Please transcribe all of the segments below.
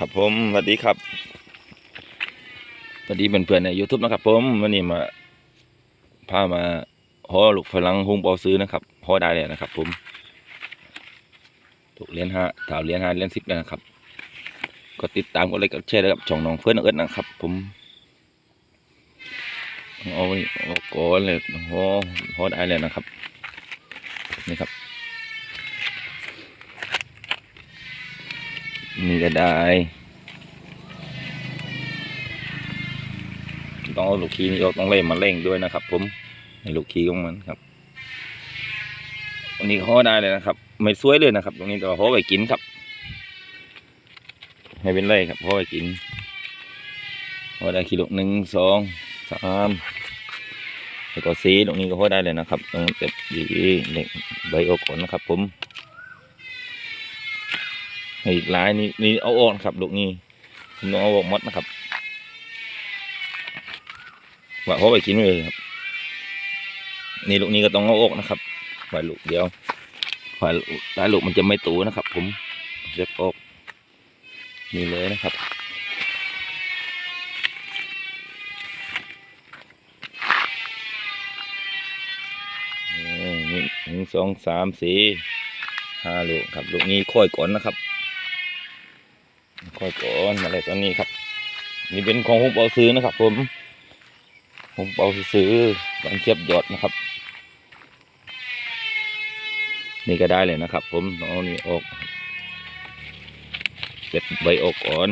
ครับผมสวัสดีครับสวัสดีเพื่อนๆใน YouTube นะครับผมวันนี้มาพามาห่อลูกฝรั่งหุงเปาซื้อนะครับห่อได้เลยนะครับ ผมถูกเรียนห้าถาวเรียนห้าเรียนสิบนะครับ ก็ติดตามกดไลค์กดแชร์ด้วยครับช่องน้องเพื่อนเอิร์ดนะครับ ผมเอาไว้เอาก่อนเลยห่อห่อได้เลยนะครับ นี่ครับ นี่ก็ได้ ต้องเอาลูกคีนี่ออกต้องเล่นมาเร่งด้วยนะครับ ผมในลูกคีของมันครับวันนี้เขาได้เลยนะครับ ไม่สวยเลยนะครับ ตรงนี้แต่ว่าเขาไปกินครับไม่เป็นไรครับเขาไปกินเขาได้กิโลหนึ่งสองสามแล้วก็สีตรงนี้ก็เขาได้เลยนะครับตรงเต็บดีเล็กใบโอกอนนะครับ ผม อีกหลายนี่นี่เอาออกนะครับลูกนี้ผมต้องเอาออกมดนะครับว่าเขาไปกินเลยครับ นี่ลูกนี้ก็ต้องเอาอกนะครับฝ่ายลูกเดียวฝ่ายหลายลูกมันจะไม่ตูนะครับ ผมเล็บอกนี่เลยนะครับหนึ่งสองสามสี่ห้าลูกครับลูกนี้ค่อยก่อนนะครับ ค่อยก่อนอะไรตอนนี้ครับ นี่เป็นของหุบเอาซื้อนะครับ ผม ผมเอาซื้อวางเทียบยอดนะครับ นี่ก็ได้เลยนะครับ ผมเอานี่ออกเก็บใบออกก่อน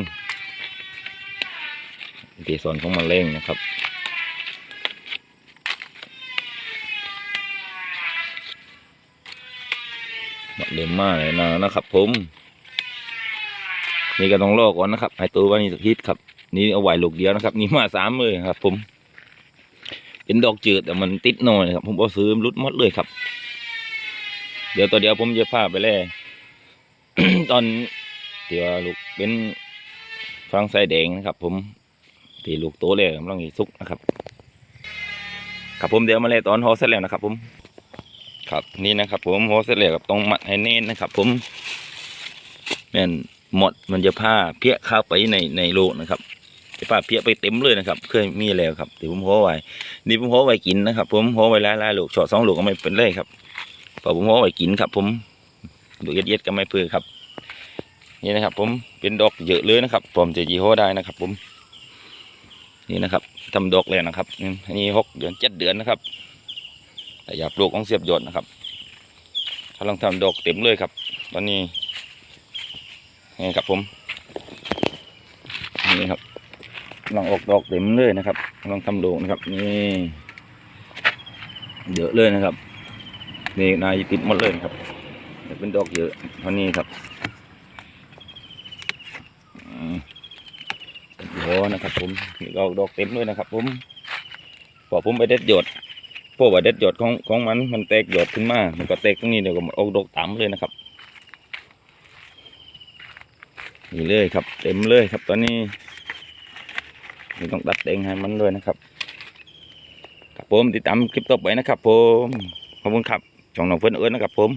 เกสรของมะเร็งนะครับหมดเล่มมากเลยนะนะครับผม นี่ก็ต้องลอกก่อนนะครับให้ตัววันนี้สักฮิตครับ นี่เอาไว้ลูกเดียวนะครับ นี่มาสามมือครับ ผม เป็นดอกจืดแต่มันติดหน่อยครับผมเอาซื้อรุดมดเลยครับ เดี๋ยวตัวเดียวผมจะพาไปแล่ตอนที่ว่าลูกเป็นฟางไส้แดงนะครับ ผมที่ลูกโตเลยกำลังสุกนะครับ ครับผมเดี๋ยวมาแล่ตอนหอเสร็จแล้วนะครับ ผม ครับนี่นะครับ ผมหอเสร็จแล้วครับต้องมัดให้แน่นนะครับ ผมแม่น หมดมันจะผ้าเพี้ยเข้าไปในในโลกนะครับจะผ้าเพี้ยไปเต็มเลยนะครับ เคยมีแล้วครับที่ผมห่อไว้นี่ผมห่อไว้กินนะครับ ผมห่อไว้หลายลูกช็อตสองลูกก็ไม่เป็นไรครับพอผมห่อไว้กินครับ ผมลูกเย็ดก็ไม่เพื่อครับ นี่นะครับ ผมเป็นดอกเยอะเลยนะครับ ผมจะยี่ห้อได้นะครับ ผม นี่นะครับทำดอกเลยนะครับอันนี้หกเดือนเจ็ดเดือนนะครับแต่อยากปลูกของเสียบหยดนะครับกำลังทำดอกเต็มเลยครับ ตอนนี้ นี่ครับผมนี่ครับลังออกดอกเต็มเลยนะครับลังทำโดอกนะครับนี่เยอะเลยนะครับนี่นายติดหมดเลยนะครับเป็นดอกเยอะเท่านี้ครับโอ้นะครับผมนี่ดอกดอกเต็มเลยนะครับ ผมพอผมไปเด็ดหยดพวกว่าเด็ดหยดของของมันมันแตกหยดขึ้นมา มันก็แตกตรงนี้เดี๋ยวก็ออกดอกตามเลยนะครับ นี่เลยครับ เต็มเลยครับ ตอนนี้นี่ต้องตัดเองให้มันเลยนะครับครับผมติดตามคลิปต่อไปนะครับ ผมขอบคุณครับช่องน้องเพื่อนเอิญนะครับผม